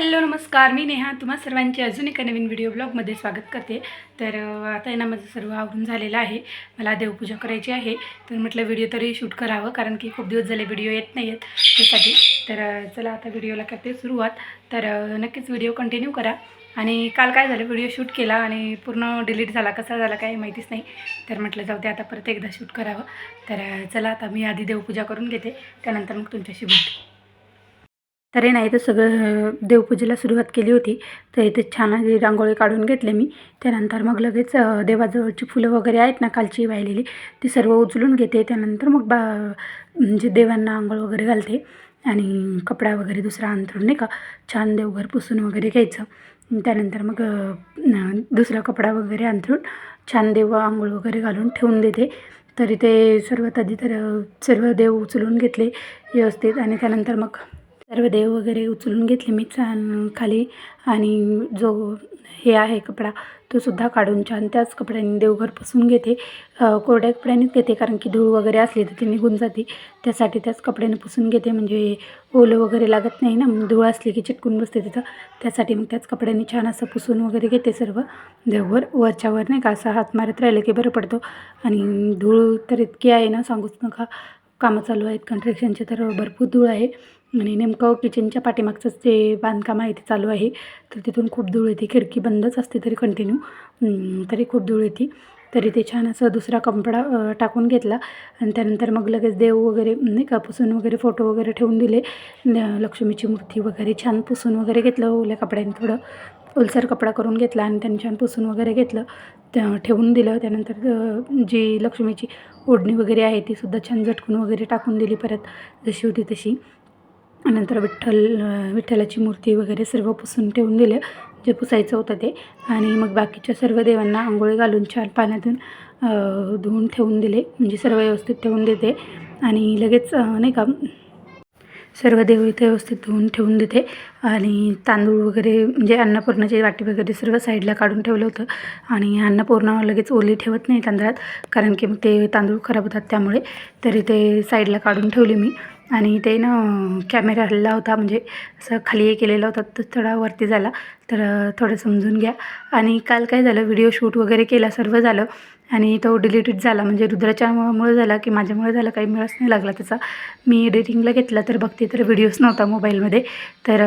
Hello नमस्कार. मी नेहा. तुम्हा सर्वांचे अजून एका नवीन व्हिडिओ ब्लॉगमध्ये स्वागत करते. तर आता आहे ना माझं सर्व आवरून झालेलं आहे. मला देवपूजा करायची आहे. तर म्हटलं व्हिडिओ तरी शूट करावं कारण की खूप दिवस झाले व्हिडिओ येत नाही आहेत त्यासाठी. तर चला आता व्हिडिओला करते सुरुवात. तर नक्कीच व्हिडिओ कंटिन्यू करा. आणि काल काय झालं? व्हिडिओ शूट केला आणि पूर्ण डिलीट झाला कसा झाला काय माहितीच नाही. तर म्हटलं जाऊ दे आता परत एकदा शूट करावं. तर चला आता मी आधी देवपूजा करून घेते. त्यानंतर मग तुमच्याशी बोलते. तर हे नाही तर सगळं देवपूजेला सुरुवात केली होती. तर इथे छान अशी रांगोळी काढून घेतले मी. त्यानंतर मग लगेच देवाजवळची फुलं वगैरे आहेत ना कालची वाहिलेली ती सर्व उचलून घेते. त्यानंतर मग बा म्हणजे देवांना आंघोळ वगैरे घालते. आणि कपडा वगैरे दुसरा अंथरून नाही का छान देवघर पुसून वगैरे घ्यायचं. त्यानंतर मग दुसरा कपडा वगैरे अंथरून छान देव आंघोळ वगैरे घालून ठेवून देते. तरी ते सर्वात आधी तर सर्व देव उचलून घेतले व्यवस्थित. आणि त्यानंतर मग सर्व देव वगैरे उचलून घेतले मी छान खाली. आणि जो हे आहे कपडा तो सुद्धा काढून छान त्याच कपड्याने देवघर पुसून घेते. कोरड्या कपड्यानेच घेते कारण की धूळ वगैरे असली तर ती निघून जाते. त्यासाठी त्याच कपड्याने पुसून घेते म्हणजे ओलं वगैरे लागत नाही ना मग धूळ असली की चिटकून बसते तिथं. त्यासाठी मग त्याच कपड्याने छान असं पुसून वगैरे घेते सर्व. देवघर वरच्यावर नाही का असं हात मारत राहिलं की बरं पडतो. आणि धूळ तर इतकी आहे ना सांगूच नका. कामं चालू आहेत कन्स्ट्रक्शनचे तर भरपूर धूळ आहे. आणि नेमकं किचनच्या पाठीमागचंच जे बांधकाम आहे ते चालू आहे. तर तिथून खूप धूळ येते. खिडकी बंदच असते तरी कंटिन्यू तरी खूप धूळ येते. तरी ते छान असं दुसरा कपडा टाकून घेतला. आणि त्यानंतर मग लगेच देव वगैरे नाही का पुसून वगैरे फोटो वगैरे ठेवून दिले. न- लक्ष्मीची मूर्ती वगैरे छान पुसून वगैरे घेतलं. ओल्या कपड्याने थोडं ओलसर कपडा करून घेतला आणि त्यांनी छान पुसून वगैरे घेतलं. त्या ठेवून दिलं. त्यानंतर जी लक्ष्मीची ओढणी वगैरे आहे ती सुद्धा छान झटकून वगैरे टाकून दिली परत. जशी होती तशी. नंतर विठ्ठल विठ्ठलाची मूर्ती वगैरे सर्व पुसून ठेवून दिलं. जे पुसायचं होतं ते. आणि मग बाकीच्या सर्व देवांना आंघोळी घालून चार पाण्यातून धुवून ठेवून दिले. म्हणजे सर्व व्यवस्थित ठेवून देते. आणि लगेच नाही का सर्व देव इथे व्यवस्थित धुवून ठेवून देते. आणि तांदूळ वगैरे म्हणजे अन्नपूर्णाची वाटी वगैरे सर्व साईडला काढून ठेवलं होतं. आणि अन्नपूर्णा लगेच ओली ठेवत नाही तांदळात कारण की ते तांदूळ खराब होतात त्यामुळे. तरी ते साईडला काढून ठेवले मी. आणि ते ना कॅमेरा हल्ला होता म्हणजे असं खाली हे केलेला होता तर थोडा वरती झाला. तर थोडं समजून घ्या. आणि काल काय झालं व्हिडिओ शूट वगैरे केला सर्व झालं. आणि तो डिलीटेड झाला. म्हणजे रुद्राच्यामुळे झाला की माझ्यामुळे झाला काही मिळच नाही लागला त्याचा. मी एडिटिंगला घेतला तर बघते तर व्हिडिओच नव्हता मोबाईलमध्ये तर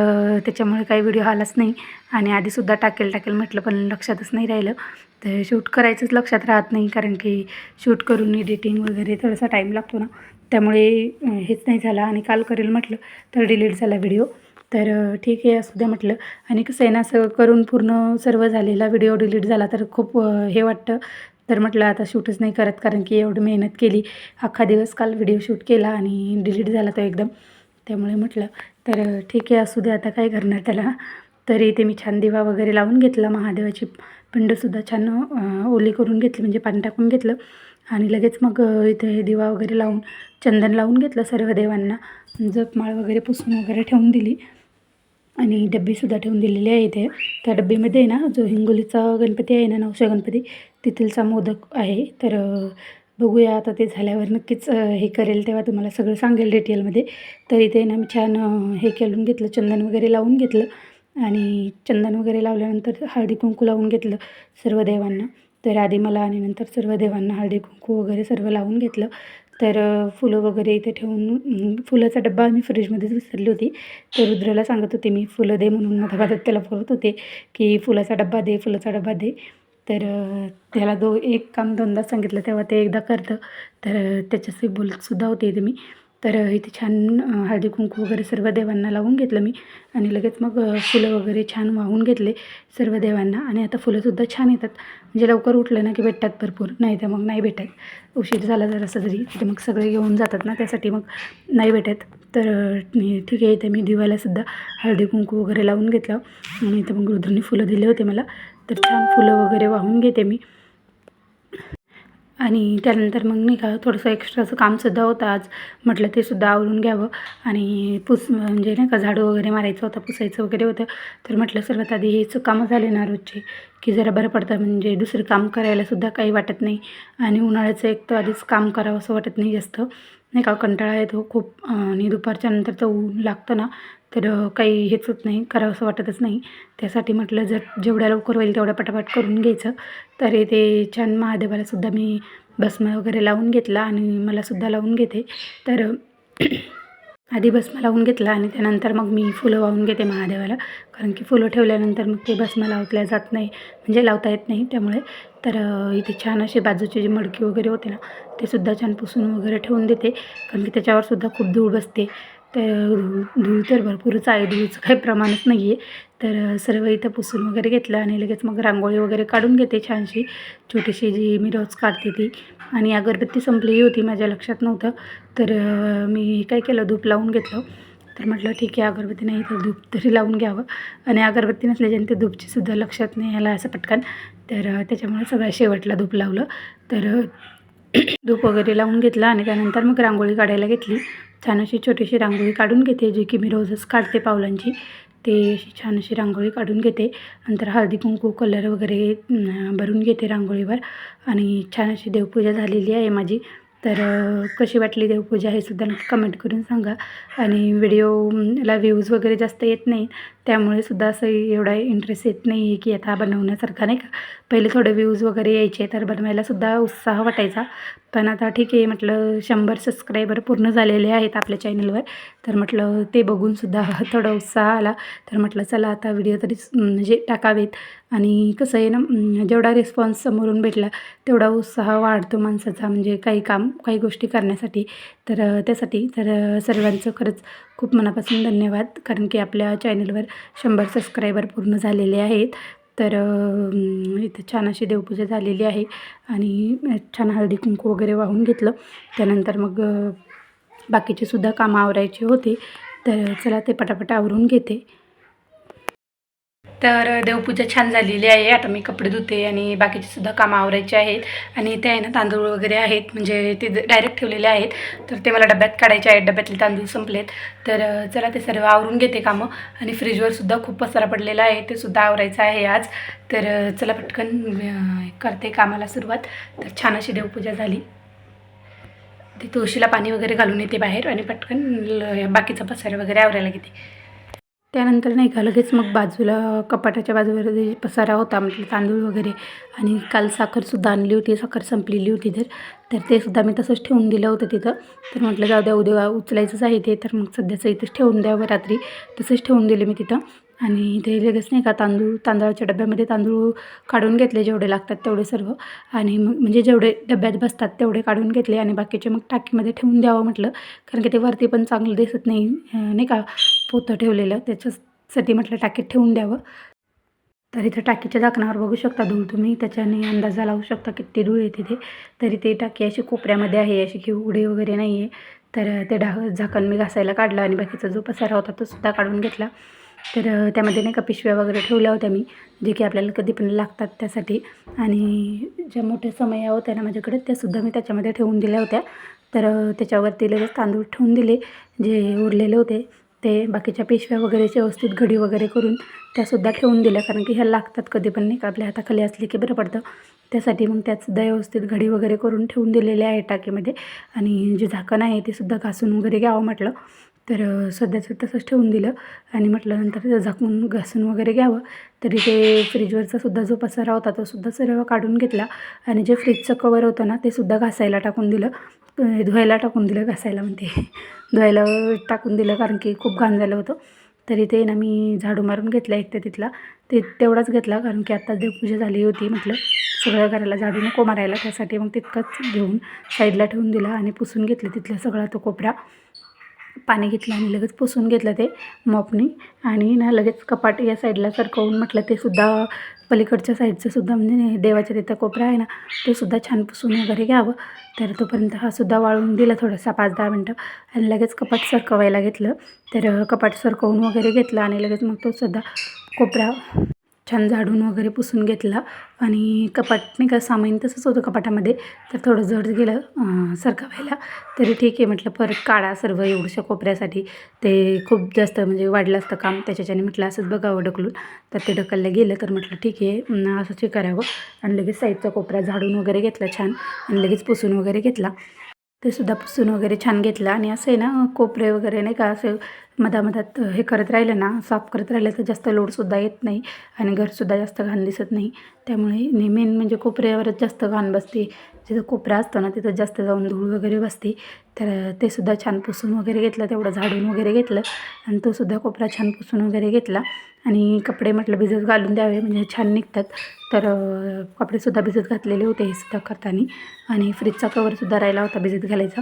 त्याच्यामुळे काही व्हिडिओ आलाच नाही. आणि आधीसुद्धा टाकेल टाकेल म्हटलं पण लक्षातच नाही राहिलं. तर शूट करायचंच लक्षात राहत नाही कारण की शूट करून एडिटिंग वगैरे थोडासा टाईम लागतो ना. त्यामुळे हेच नाही झालं. आणि काल करेल म्हटलं तर डिलीट झाला व्हिडिओ तर ठीक आहे असू द्या म्हटलं. आणि कसं आहे ना असं करून पूर्ण सर्व झालेला व्हिडिओ डिलीट झाला तर खूप हे वाटतं. तर म्हटलं आता शूटच नाही करत कारण की एवढी मेहनत केली. अख्खा दिवस काल व्हिडिओ शूट केला आणि डिलीट झाला तो एकदम. त्यामुळे म्हटलं तर ठीक आहे असू दे आता काय करणार त्याला? तरी इथे मी छान दिवा वगैरे लावून घेतला. महादेवाची पिंडसुद्धा छान ओली करून घेतली म्हणजे पाणी टाकून घेतलं. आणि लगेच मग इथे दिवा वगैरे लावून चंदन लावून घेतलं सर्व देवांना. जपमाळ वगैरे पुसून वगैरे ठेवून दिली. आणि डब्बीसुद्धा ठेवून दिलेली आहे इथे. त्या डब्बीमध्ये ना जो हिंगोलीचा गणपती आहे ना नवशा गणपती तिथलचा मोदक आहे. तर बघूया आता ते झाल्यावर नक्कीच हे करेल तेव्हा तुम्हाला सगळं सांगेल डिटेलमध्ये तर इथे ना मी छान हे केलून घेतलं चंदन वगैरे लावून घेतलं. आणि चंदन वगैरे लावल्यानंतर हळदी कुंकू लावून घेतलं सर्व देवांना. तर आधी मला आणि नंतर सर्व देवांना हळदी कुंकू वगैरे सर्व लावून घेतलं. तर फुलं वगैरे इथे ठेवून फुलाचा डब्बा मी फ्रीजमध्येच विसरली होती. तर रुद्राला सांगत होते मी फुलं दे म्हणून. माझ्या भागात त्याला बोलत होते की फुलाचा डब्बा दे फुलाचा डब्बा दे. तर त्याला दो एक काम दोनदा सांगितलं तेव्हा ते एकदा करतं. तर त्याच्याशी बोलतसुद्धा होते इथे मी. तर इथे छान हळदी कुंकू वगैरे सर्व देवांना लावून घेतलं मी. आणि लगेच मग फुलं वगैरे छान वाहून घेतले सर्व देवांना. आणि आता फुलंसुद्धा छान येतात. म्हणजे लवकर उठलं ना की भेटतात भरपूर. नाही तर मग नाही भेटत. उशीर झाला जरासा जरी तर. मग सगळे घेऊन जातात ना त्यासाठी मग नाही भेटत. तर ठीक आहे इथे मी दिवाळीलासुद्धा हळदी कुंकू वगैरे लावून घेतलं. आणि इथं मग रुद्रनी फुलं दिले होते मला. तर छान फुलं वगैरे वाहून घेते मी. आणि त्यानंतर मग नाही का थोडंसं एक्स्ट्राचं कामसुद्धा होतं आज. म्हटलं ते सुद्धा आवरून घ्यावं. आणि पुस म्हणजे नाही का झाडू वगैरे मारायचं होतं पुसायचं वगैरे होतं. तर म्हटलं सर्वात आधी हेच कामं झाले ना रोजचे की जरा बरं पडतं. म्हणजे दुसरं काम करायलासुद्धा काही वाटत नाही. आणि उन्हाळ्याचं एक तर आधीच काम करावं असं वाटत नाही जास्त. नाही का कंटाळा येतो खूप आणि दुपारच्या नंतर तर ऊन लागतं ना तर काही हेच होत नाही करावंसं वाटतच नाही. त्यासाठी म्हटलं जर जेवढ्या लवकर होईल तेवढ्या पटापट करून घ्यायचं. तर ते छान महादेवाला सुद्धा मी भस्म वगैरे लावून घेतला आणि मलासुद्धा लावून घेते. तर आधी भस्म लावून घेतला आणि त्यानंतर मग मी फुलं वाहून घेते महादेवाला. कारण की फुलं ठेवल्यानंतर मग ते भस्म लावल्या जात नाही म्हणजे लावता येत नाही. त्यामुळे तर इथे छान असे बाजूचे जे मडकी वगैरे होते ना ते सुद्धा छान पुसून वगैरे ठेवून देते. कारण की त्याच्यावर सुद्धा खूप धूळ बसते. तर धूळ धूळ तर भरपूरच आहे. धुळीचं काही प्रमाणच नाही आहे. तर सर्व इथं पुसून वगैरे घेतलं आणि लगेच मग रांगोळी वगैरे काढून घेते छानशी. छोटीशी जी मी रोज काढते ती. आणि अगरबत्ती संपली होती माझ्या लक्षात नव्हतं. तर मी काय केलं धूप लावून घेतलं. तर म्हटलं ठीक आहे अगरबत्ती नाही तर धूप तरी लावून घ्यावं. आणि अगरबत्ती नसल्याच्याने ते धूपचीसुद्धा लक्षात नाही आला असं पटकन. तर त्याच्यामुळे सगळ्या शेवटला धूप लावलं. तर धूप वगैरे लावून घेतला आणि त्यानंतर मग रांगोळी काढायला घेतली. छान अशी छोटीशी रांगोळी काढून घेते जी की मी रोजच काढते पावलांची. ते अशी छान अशी रांगोळी काढून घेते. नंतर हळदी कुंकू कलर वगैरे भरून घेते रांगोळीवर. आणि छान अशी देवपूजा झालेली आहे माझी. तर कशी वाटली देवपूजा हे सुद्धा नक्की कमेंट करून सांगा. आणि व्हिडिओला व्ह्यूज वगैरे जास्त येत नाही त्यामुळे सुद्धा असं एवढा इंटरेस्ट येत नाही आहे की आता बनवण्यासारखा नाही का? पहिले थोडे व्ह्यूज वगैरे यायचे तर बनवायलासुद्धा उत्साह वाटायचा. पण आता ठीक आहे म्हटलं शंभर सबस्क्रायबर पूर्ण झालेले आहेत आपल्या चॅनलवर तर म्हटलं ते बघूनसुद्धा थोडा उत्साह आला. तर म्हटलं चला आता व्हिडिओ तरी म्हणजे टाकावेत. आणि कसं आहे ना जेवढा रिस्पॉन्स समोरून भेटला तेवढा उत्साह वाढतो माणसाचा म्हणजे काही काम काही गोष्टी करण्यासाठी. तर त्यासाठी तर सर्वांचं खरंच खूप मनापासून धन्यवाद. कारण की आपल्या चॅनलवर शंभर सबस्क्रायबर पूर्ण झालेले आहेत. तर इथं छान अशी देवपूजा झालेली आहे. आणि छान हळदी कुंकू वगैरे वाहून घेतलं. त्यानंतर मग बाकीचे सुद्धा कामं आवरायचे होते. तर चला ते पटापट आवरून घेते. तर देवपूजा छान झालेली आहे. आता मी कपडे धुते आणि बाकीचे सुद्धा कामं आवरायचे आहेत. आणि ते आहे ना तांदूळ वगैरे आहेत. म्हणजे ते डायरेक्ट ठेवलेले आहेत. तर ते मला डब्यात काढायचे आहेत. डब्यातले तांदूळ संपलेत. तर चला ते सर्व आवरून घेते कामं. आणि फ्रीजवर सुद्धा खूप पसारा पडलेला आहे. ते सुद्धा आवरायचं आहे आज. तर चला पटकन करते कामाला सुरुवात. तर छान अशी देवपूजा झाली. ते तुळशीला पाणी वगैरे घालून येते बाहेर. आणि पटकन बाकीचा पसारा वगैरे आवरायला घेते. त्यानंतर नाही का लगेच मग बाजूला कपाटाच्या बाजूवर जे पसारा होता म्हटलं तांदूळ वगैरे आणि काल साखरसुद्धा आणली होती साखर संपलेली होती तर तर ते सुद्धा मी तसंच ठेवून दिलं होतं तिथं. तर म्हटलं जाऊ द्या उद्या उचलायचंच आहे ते तर मग सध्याचं इथंच ठेवून द्यावं रात्री तसंच ठेवून दिले मी तिथं. आणि ते लगेच नाही का तांदूळ तांदळाच्या डब्यामध्ये तांदूळ काढून घेतले जेवढे लागतात तेवढे सर्व. आणि मग म्हणजे जेवढे डब्यात बसतात तेवढे काढून घेतले आणि बाकीचे मग टाकीमध्ये ठेवून द्यावं म्हटलं. कारण की ते वरती पण चांगलं दिसत नाही नाही का पोतं ठेवलेलं. त्याच्यासाठी म्हटलं टाकीत ठेवून द्यावं. तर इथं टाकीच्या झाकणावर बघू शकता धूळ तुम्ही. त्याच्याने अंदाजा लावू शकता किती धूळ येते ते तरी ते टाकी अशी कोपऱ्यामध्ये आहे अशी की उघडे वगैरे नाही आहे तर ते डा झाकण मी घासायला काढलं आणि बाकीचा जो पसारा होता तो सुद्धा काढून घेतला. तर त्यामध्ये नाही का पिशव्या वगैरे ठेवल्या होत्या मी जे की आपल्याला कधी पण लागतात त्यासाठी. आणि ज्या मोठ्या समया होत्या ना माझ्याकडे त्यासुद्धा मी त्याच्यामध्ये ठेवून दिल्या होत्या. तर त्याच्यावरती लगेच तांदूळ ठेवून दिले जे उरलेले होते ते बाकीच्या पिशव्या वगैरे व्यवस्थित घडी वगैरे करून त्यासुद्धा ठेवून दिल्या. कारण की ह्या लागतात कधी पण नाही का आपल्या हाताखाली असले की बरं पडतं. त्यासाठी मग त्यातसुद्धा व्यवस्थित घडी वगैरे करून ठेवून दिलेले आहे टाकीमध्ये. आणि जे झाकण आहे ते सुद्धा घासून वगैरे घ्यावं म्हटलं. तर सध्याचं तसंच ठेवून दिलं. आणि म्हटलं नंतर झाकून घासून वगैरे घ्यावं. तरी ते फ्रीजवरचा सुद्धा जो पसारा होता तो सुद्धा सर्व काढून घेतला. आणि जे फ्रीजचं कवर होतं ना ते सुद्धा घासायला टाकून दिलं. धुवायला टाकून दिलं घासायला म्हणते. धुवायला टाकून दिलं कारण की खूप घाण झालं होतं. तरी ते ना मी झाडू मारून घेतला एक तिथला. ते तेवढाच घेतला कारण की आत्ता देवपूजा झाली होती म्हटलं. सगळ्या घराला झाडू नको मारायला. त्यासाठी मग तितकंच घेऊन साईडला ठेवून दिला आणि पुसून घेतलं तिथला सगळा तो कोपरा. पाणी घेतलं आणि लगेच पुसून घेतलं ते मॉपनी. आणि ना लगेच कपाट या साईडला सरकवून म्हटलं ते सुद्धा पलीकडच्या साईडचं सुद्धा म्हणजे देवाच्या तिथं कोपरा आहे ना तो सुद्धा छान पुसून वगैरे घ्यावं. तर तोपर्यंत हा सुद्धा वाळून दिला थोडासा पाच दहा मिनटं आणि लगेच कपाट सरकवायला घेतलं. तर कपाट सरकवून वगैरे घेतलं आणि लगेच मग तो सुद्धा कोपरा छान झाडून वगैरे पुसून घेतला. आणि कपाट नाही का सामान तसंच होतं कपाटामध्ये. तर थोडं जड गेलं सरकावायला तरी ठीक आहे म्हटलं परत काढा सर्व एवढ्याशा कोपऱ्यासाठी. ते खूप जास्त म्हणजे वाढलं असतं काम. त्याच्याच्याने म्हटलं असंच बघावं ढकलून. तर ते ढकललं गेलं तर म्हटलं ठीक आहे असंच हे करावं आणि लगेच साईडचा कोपरा झाडून वगैरे घेतला छान. आणि लगेच पुसून वगैरे घेतला. ते सुद्धा पुसून वगैरे छान घेतलं. आणि असं आहे ना कोपरे वगैरे नाही का असं मधामधात हे करत राहिलं ना साफ करत राहिलं तर जास्त लोडसुद्धा येत नाही आणि घरसुद्धा जास्त घाण दिसत नाही. त्यामुळे मेन म्हणजे कोपऱ्यावरच जास्त घाण बसते. जिथं कोपरा असतो ना तिथं जास्त जाऊन धूळ वगैरे बसते. तर ते सुद्धा छान पुसून वगैरे घेतलं तेवढं झाडून वगैरे घेतलं आणि तो सुद्धा कोपरा छान पुसून वगैरे घेतला. आणि कपडे म्हटलं भिजत घालून द्यावे म्हणजे छान निघतात. तर कपडेसुद्धा भिजत घातलेले होते हे सुद्धा करताना. आणि फ्रीजचा कवरसुद्धा राहिला होता भिजत घालायचा.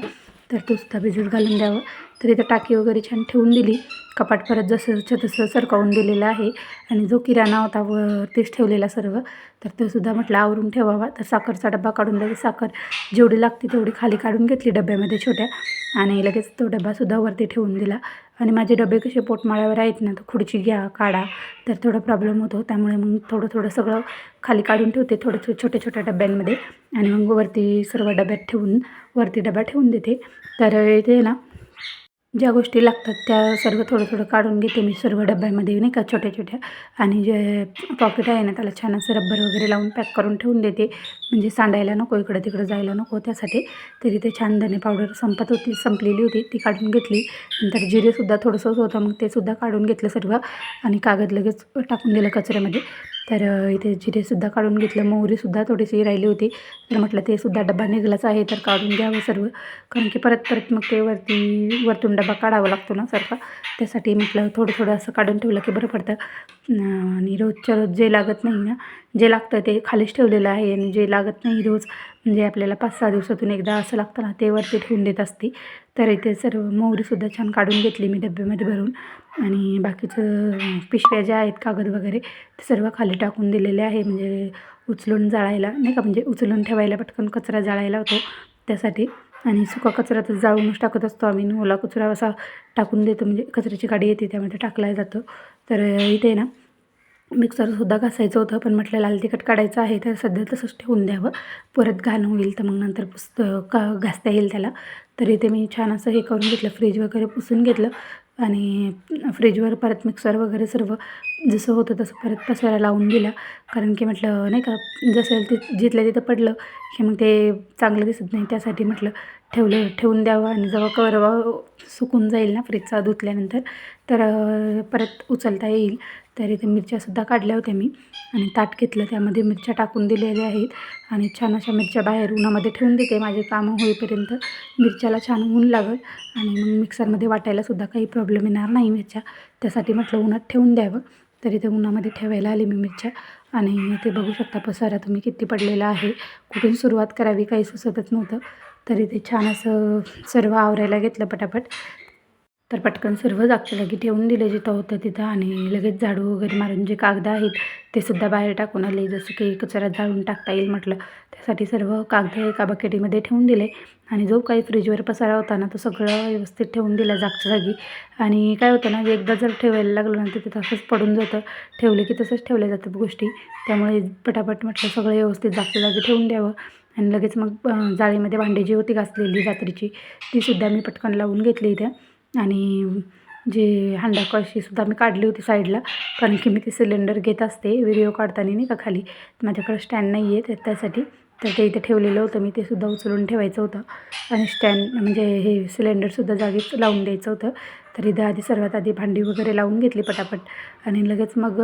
तर तो सुद्धा भिजत घालून द्यावं. तर इथं टाकी वगैरे छान ठेवून दिली. कपाट परत जसंच्या तसं सरकावून दिलेलं आहे. आणि जो किराणा होता व तेच ठेवलेला सर्व. तर तो सुद्धा म्हटलं आवरून ठेवावा. तर साखरचा डब्बा काढून द्यावी साखर जेवढी लागते तेवढी खाली काढून घेतली डब्यामध्ये छोट्या. आणि लगेच तो डब्बासुद्धा वरती ठेवून दिला. आणि माझे डबे कसे पोटमाळ्यावर आहेत ना तर खुर्ची घ्या काढा. तर थोडा प्रॉब्लेम होतो. त्यामुळे मग थोडं थोडं सगळं खाली काढून ठेवते. थोडं थोडं छोट्या छोट्या डब्यांमध्ये. आणि मग वरती सर्व डब्यात ठेवून वरती डबा ठेवून देते. तर इथे ना ज्या गोष्टी लागतात त्या सर्व थोडं थोडं काढून घेते मी सर्व डब्यामध्ये नाही का छोट्या छोट्या. आणि जे पॉकेट आहे ना त्याला छान असं रब्बर वगैरे लावून पॅक करून ठेवून देते. म्हणजे सांडायला नको इकडं तिकडं जायला नको त्यासाठी. तरी ते छान धने पावडर संपत होती संपलेली होती ती काढून घेतली. नंतर जिरेसुद्धा थोडंसंच होतं मग ते सुद्धा काढून घेतलं सर्व. आणि कागद लगेच टाकून दिलं कचऱ्यामध्ये. तर इथे जिरेसुद्धा काढून घेतलं मोहरीसुद्धा थोडीशी राहिली होती. तर म्हटलं ते सुद्धा डबा निघलाच आहे तर काढून घ्यावं सर्व. कारण की परत परत मग ते वरती वरतून डबा काढावा लागतो ना सारखा. त्यासाठी म्हटलं थोडं थोडं असं काढून ठेवलं की बरं पडतं. आणि रोजच्या रोज जे लागत नाही ना जे लागतं ते खालीच ठेवलेलं आहे. आणि जे लागत नाही रोज म्हणजे आपल्याला पाच सहा दिवसातून एकदा असं लागतं ना ते वरती ठेवून देत असते. तर इथे सर्व मोहरीसुद्धा छान काढून घेतली मी डब्यामध्ये भरून. आणि बाकीचं पिशव्या ज्या आहेत कागद वगैरे ते सर्व खाली टाकून दिलेले आहे. म्हणजे उचलून जाळायला नाही का? म्हणजे उचलून ठेवायला पटकन कचरा जाळायला होतो त्यासाठी. आणि सुका कचरा तर जाळूनच टाकत असतो आम्ही. ओला कचरा असा टाकून देतो. म्हणजे कचऱ्याची गाडी येते त्यामध्ये टाकला जातो. तर इथे ना मिक्सरसुद्धा घासायचं होतं. पण म्हटलं लाल तिखट काढायचं आहे तर सध्या तसंच ठेवून द्यावं. परत घाण होईल तर मग नंतर पुसत का घासता येईल त्याला. तर इथे मी छान असं हे करून घेतलं. फ्रीज वगैरे पुसून घेतलं. आणि फ्रीजवर परत मिक्सर वगैरे सर्व जसं होतं तसं परत पसरायला लावून दिला. कारण की म्हटलं नाही का जसं ते जिथल्या तिथं पडलं की मग ते चांगलं दिसत नाही. त्यासाठी म्हटलं ठेवलं ठेवून द्यावं आणि जेव्हा कवरवा सुकून जाईल ना फ्रीजचा धुतल्यानंतर तर परत उचलता येईल. तर इथे मिरच्यासुद्धा काढल्या होत्या मी. आणि ताट घेतलं त्यामध्ये मिरच्या टाकून दिलेल्या आहेत. आणि छान अशा मिरच्या बाहेर उन्हामध्ये ठेवून देते माझे कामं होईपर्यंत. मिरच्याला छान ऊन लागल. आणि मग मिक्सरमध्ये वाटायलासुद्धा काही प्रॉब्लेम येणार नाही मिरच्या. त्यासाठी म्हटलं उन्हात ठेवून द्यावं. तर इथे उन्हामध्ये ठेवायला आली मी मिरच्या. आणि ते बघू शकता पसारा तुम्ही किती पडलेला आहे. कुठून सुरुवात करावी काही सुचतच नव्हतं. तर इथे छान असं सर्व आवरायला घेतलं पटापट. तर पटकन सर्व जागच्या जागी ठेवून दिले जिथं होतं तिथं आणि लगेच झाडू वगैरे मारून जे कागद आहेत ते सुद्धा बाहेर टाकून आले. जसं की कचरा जाळून टाकता येईल म्हटलं. त्यासाठी सर्व कागद एका बकेटीमध्ये ठेवून दिले आणि जो काही फ्रीजवर पसारा होता ना तो सगळं व्यवस्थित ठेवून दिला जागच्या जागी. आणि काय होतं ना एकदा जर ठेवायला लागलो ना तर ते तसंच पडून जातं. ठेवले की तसंच ठेवल्या जातात गोष्टी. त्यामुळे पटापट म्हटलं सगळं व्यवस्थित जागच्या जागी ठेवून द्यावं. आणि लगेच मग जाळीमध्ये भांडी जी होती घासलेली रात्रीची तीसुद्धा मी पटकन लावून घेतली इथे. आणि जे हांडा कळशीसुद्धा मी काढली होती साईडला कारण की मी ते सिलेंडर घेत असते व्हिडिओ काढताना नाही का खाली. माझ्याकडे स्टँड नाही आहे त्यासाठी तर ते इथे ठेवलेलं होतं मी ते सुद्धा उचलून ठेवायचं होतं. आणि स्टँड म्हणजे हे सिलेंडरसुद्धा जागीच लावून द्यायचं होतं. तर इथं आधी सर्वात आधी भांडी वगैरे लावून घेतली पटापट. आणि लगेच मग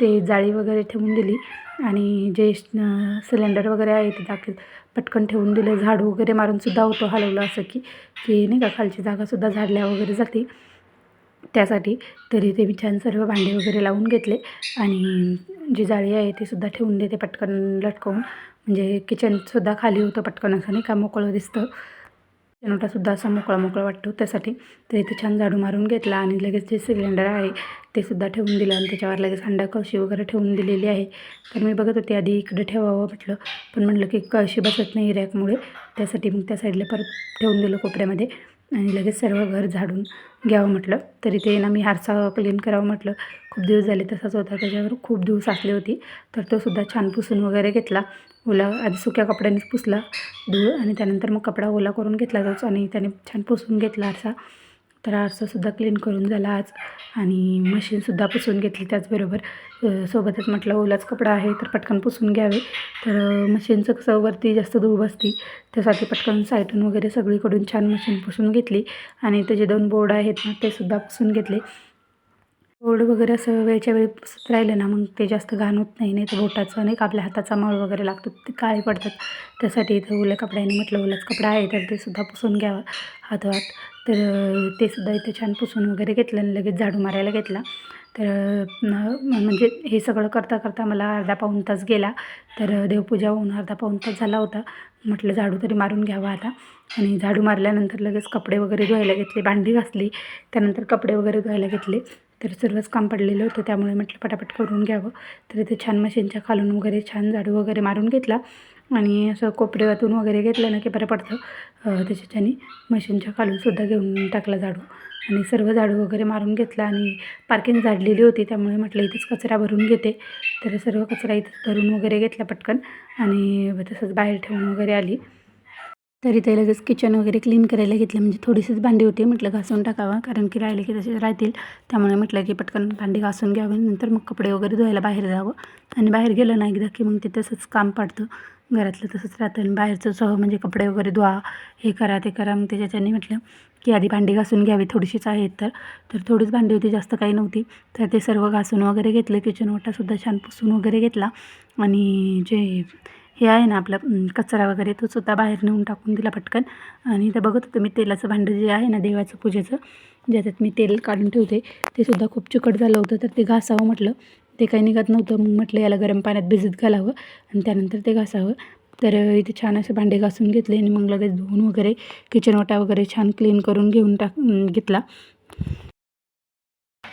ते जाळी वगैरे ठेवून दिली. आणि जे सिलेंडर वगैरे आहे ते दाखल पटकन ठेवून दिलं झाड वगैरे मारूनसुद्धा होतो हलवलं असं की की नाही का खालची जागासुद्धा झाडल्या वगैरे जाते. त्यासाठी तरी ते मी छान सर्व भांडे वगैरे लावून घेतले आणि जी जाळी आहे ती सुद्धा ठेवून देते पटकन लटकवून. म्हणजे किचनसुद्धा खाली होतं पटकन असं नाही का मोकळं दिसतं. नोटासुद्धा असा मोकळा मोकळा वाटतो त्यासाठी. तर इथे छान झाडू मारून घेतला आणि लगेच जे सिलेंडर आहे ते सुद्धा ठेवून दिलं आणि त्याच्यावर लगेच अंडा कळशी वगैरे ठेवून दिलेली आहे. तर मी बघत होते आधी इकडे ठेवावं म्हटलं पण म्हटलं की कळशी बसत नाही रॅकमुळे. त्यासाठी मग त्या साईडला परत ठेवून दिलं कोपऱ्यामध्ये. आणि लगेच सर्व घर झाडून घ्यावं म्हटलं. तरी ते ना मी हारसा क्लीन करावं म्हटलं. खूप दिवस झाले तसाच होता. त्याच्यावर खूप धूळ साचली होती. तर तो सुद्धा छान पुसून वगैरे घेतला. ओला आधी सुक्या कपड्यानेच पुसला धूळ आणि त्यानंतर मग कपडा ओला करून घेतला तोच. आणि त्याने छान पुसून घेतला आरसा तर आरसासुद्धा क्लीन करून झाला आज. आणि मशीनसुद्धा पुसून घेतली त्याचबरोबर. सोबतच म्हटलं ओलाच कपडा आहे तर पटकन पुसून घ्यावे. तर मशीनचं कसं वरती जास्त धूळ बसती त्यासाठी पटकन सायटून वगैरे सगळीकडून छान मशीन पुसून घेतली. आणि त्याचे दोन बोर्ड आहेत ना ते सुद्धा पुसून घेतले. बोर्ड वगैरे असं वेळच्या वेळी पुसत राहिलं ना मग ते जास्त घाण होत नाही नाही तर बोटाचं नाही का आपल्या हाताचा मळ वगैरे लागतो ते काळे पडतात. त्यासाठी इथं ओल्या कपड्याने म्हटलं ओलाच कपडा आहे तर ते सुद्धा पुसून घ्यावं हातोहात. तर ते सुद्धा इथे छान पुसून वगैरे घेतलं आणि लगेच झाडू मारायला घेतला. तर म्हणजे हे सगळं करता करता मला अर्धा पाऊण तास गेला. तर देवपूजा होऊन अर्धा पाऊण तास झाला होता. म्हटलं झाडू तरी मारून घ्यावा आता. आणि झाडू मारल्यानंतर लगेच कपडे वगैरे धुवायला घेतले भांडी घासली त्यानंतर कपडे वगैरे धुवायला घेतले. तर सर्वच काम पडलेलं होतं त्यामुळे म्हटलं पटापट करून घ्यावं. तर इथे छान मशीनच्या खालून वगैरे छान झाडू वगैरे मारून घेतला आणि असं कोपऱ्यातून वगैरे घेतलं ना की बरं पडतं. त्याच्याच्याने त्याच्याच्यानी मशीनच्या खालूनसुद्धा घेऊन टाकला झाडू आणि सर्व झाडू वगैरे मारून घेतला आणि पार्किंग झाडलेली होती त्यामुळे म्हटलं इथेच कचरा भरून घेते. तर सर्व कचरा इथंच भरून वगैरे घेतला पटकन आणि तसंच बाहेर ठेवून वगैरे आली. तरी ते लगेच किचन वगैरे क्लीन करायला घेतलं. म्हणजे थोडीशीच भांडी होती म्हटलं घासून टाकावं. कारण की राहिले की तसेच राहतील. त्यामुळे म्हटलं की पटकन भांडी घासून घ्यावी. नंतर मग कपडे वगैरे धुवायला बाहेर जावं. आणि बाहेर गेलं ना एकदा की मग ते तसंच काम पडतं. घरातलं तसंच राहतं. आणि बाहेरचं सह म्हणजे कपडे वगैरे धुवा. हे करा ते करा. मग त्याच्याने म्हटलं की आधी भांडी घासून घ्यावी. थोडीशीच आहेत तर. तर थोडीच भांडी होती जास्त काही नव्हती. तर ते सर्व घासून वगैरे घेतलं. किचन ओटासुद्धा छान पुसून वगैरे घेतला. आणि जे हे आहे ना आपलं कचरा वगैरे तो सुद्धा बाहेर नेऊन टाकून दिला पटकन. आणि ते बघत होतं मी तेलाचं भांडं जे आहे ना देवाचं पूजेचं ज्याच्यात मी तेल काढून ठेवते ते सुद्धा खूप चिकट झालं होतं तर ते घासावं म्हटलं. ते काही निघत नव्हतं मग म्हटलं याला गरम पाण्यात भिजत घालावं आणि त्यानंतर ते घासावं. तर इथे छान असे भांडे घासून घेतले आणि मग लगेच धुवून वगैरे किचन ओटा वगैरे छान क्लीन करून घेऊन टाक घेतला.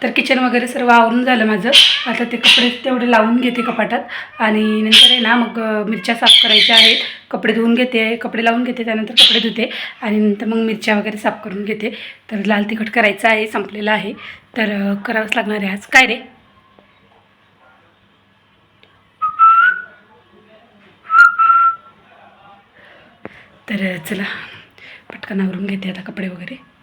तर किचन वगैरे सर्व आवरून झालं माझं. आता ते कपडे तेवढे लावून घेते कपाटात. आणि नंतर आहे ना मग मिरच्या साफ करायच्या आहेत. कपडे धुवून घेते. कपडे लावून घेते त्यानंतर कपडे धुते. आणि नंतर मग मिरच्या वगैरे साफ करून घेते. तर लाल तिखट करायचं आहे संपलेलं आहे. तर करावंच लागणार आहे आज. काय रे? तर चला पटकन आवरून घेते आता कपडे वगैरे.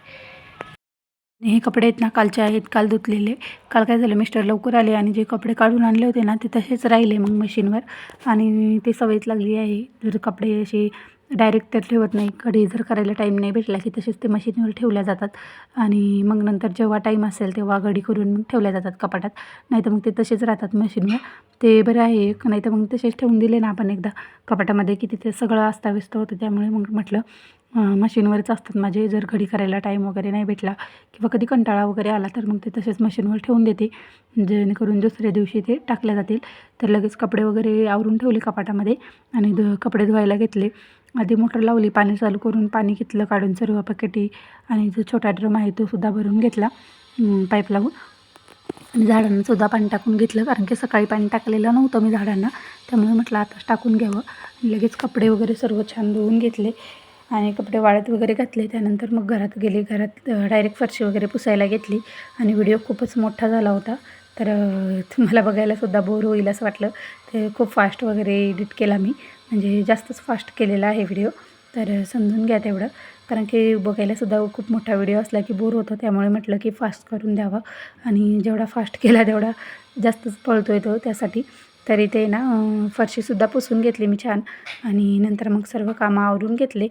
हे कपडे आहेत ना कालचे आहेत काल धुतलेले. काल काय झालं मिस्टर लवकर आले आणि जे कपडे काढून आणले होते ना ते तसेच राहिले मग मशीनवर आणि ते सवयच लागली आहे. जर कपडे असे डायरेक्ट तर ठेवत नाही. कधी जर करायला टाईम नाही भेटला की तसेच ते मशीनवर ठेवल्या जातात. आणि मग नंतर जेव्हा टाईम असेल तेव्हा घडी करून ठेवल्या जातात कपाटात. नाही तर मग ते तसेच राहतात मशीनवर ते बरं आहे. नाही तर मग तसेच ठेवून दिले ना आपण एकदा. कपाटामध्ये की तिथे सगळं अस्ताव्यस्त होतं त्यामुळे मग म्हटलं मशीनवरच असतात. माझे जर घडी करायला टाईम वगैरे नाही भेटला किंवा कधी कंटाळा वगैरे आला तर मग ते तसेच मशीनवर ठेवून देते. जेणेकरून दुसऱ्या दिवशी ते टाकल्या जातील. तर लगेच कपडे वगैरे आवरून ठेवले कपाटामध्ये आणि धु कपडे धुवायला घेतले. आधी मोटर लावली पाणी चालू करून पाणी घेतलं काढून सर्व पकेटी आणि जो छोटा ड्रम आहे तो सुद्धा भरून घेतला पाईप लावून. आणि झाडांना सुद्धा पाणी टाकून घेतलं कारण की सकाळी पाणी टाकलेलं नव्हतं मी झाडांना. त्यामुळे म्हटलं आताच टाकून घ्यावं. लगेच कपडे वगैरे सर्व छान धुवून घेतले. आणि कपडे वाळत वगैरे घातले. त्यानंतर मग घरात गेले. घरात डायरेक्ट फरशी वगैरे पुसायला घेतली. आणि व्हिडिओ खूपच मोठा झाला होता. तर मला तुम्हाला बोर होईल असं वाटलं. ते खूप फास्ट वगैरे एडिट केला मी. म्हणजे जास्तच फास्ट केलेला आहे व्हिडिओ तर समजून घ्या तेवढं. कारण की बघायलासुद्धा खूप मोठा व्हिडिओ असला की बोर होतो. त्यामुळे म्हटलं की फास्ट करून द्यावा. आणि जेवढा फास्ट केला तेवढा जास्तच पळतो येतो त्यासाठी. तरी ते ना फरशीसुद्धा पुसून घेतली मी छान. आणि नंतर मग सर्व कामं आवरून घेतले.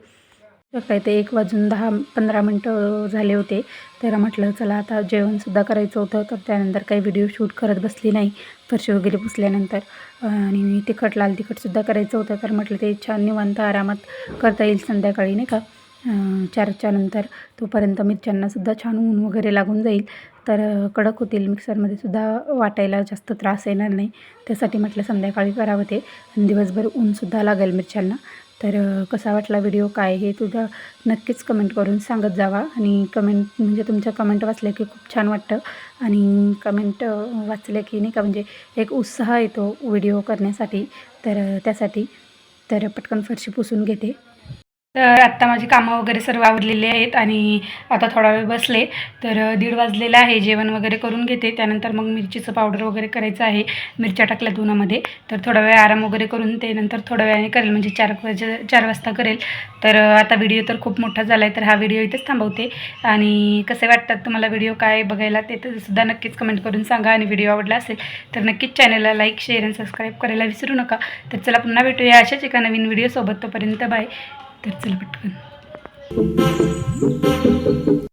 सकाळी ते एक वाजून दहा पंधरा मिनटं झाले होते. तर म्हटलं चला आता जेवणसुद्धा करायचं होतं तर त्यानंतर काही व्हिडिओ शूट करत बसली नाही. फरशी वगैरे पुसल्यानंतर. आणि तिखट लाल तिखटसुद्धा करायचं होतं तर म्हटलं ते छान निवांत आरामात करता येईल संध्याकाळी नाही का? चारच्या नंतर तोपर्यंत मिरच्यांनासुद्धा छान ऊन वगैरे लागून जाईल. तर कडक होतील मिक्सरमध्ये सुद्धा वाटायला जास्त त्रास येणार नाही. त्यासाठी म्हटलं संध्याकाळी करावं ते. आणि दिवसभर ऊनसुद्धा लागेल मिरच्यांना. तर कसा वाटला व्हिडिओ? काय हे तुझं नक्कीच कमेंट करून सांगत जावा. आणि कमेंट म्हणजे तुमच्या कमेंट वाचल्या की खूप छान वाटतं. आणि कमेंट वाचल्या की नाही का म्हणजे एक उत्साह येतो व्हिडिओ करण्यासाठी. तर त्यासाठी. तर पटकन फरशी पुसून घेते. तर आत्ता माझी कामं वगैरे सर्व आवरलेली आहेत आणि आता थोडा वेळ बसले. तर दीड वाजलेलं आहे. जेवण वगैरे करून घेते. त्यानंतर मग मिरचीचं पावडर वगैरे करायचं आहे. मिरच्या टाकल्या उन्हामध्ये तर थोडा वेळ आराम वगैरे करून ते नंतर थोड्या वेळाने करेल. म्हणजे चार वाजे चार वाजता करेल. तर आता व्हिडिओ तर खूप मोठा झाला आहे तर हा व्हिडिओ इथेच थांबवते. आणि कसे वाटतात तुम्हाला व्हिडिओ काय बघायला ते तर सुद्धा नक्कीच कमेंट करून सांगा. आणि व्हिडिओ आवडला असेल तर नक्कीच चॅनलला लाईक शेअर आणि सबस्क्राईब करायला विसरू नका. तर चला पुन्हा भेटूया अशाच एका नवीन व्हिडिओसोबत. तोपर्यंत बाय. तर चला पटकन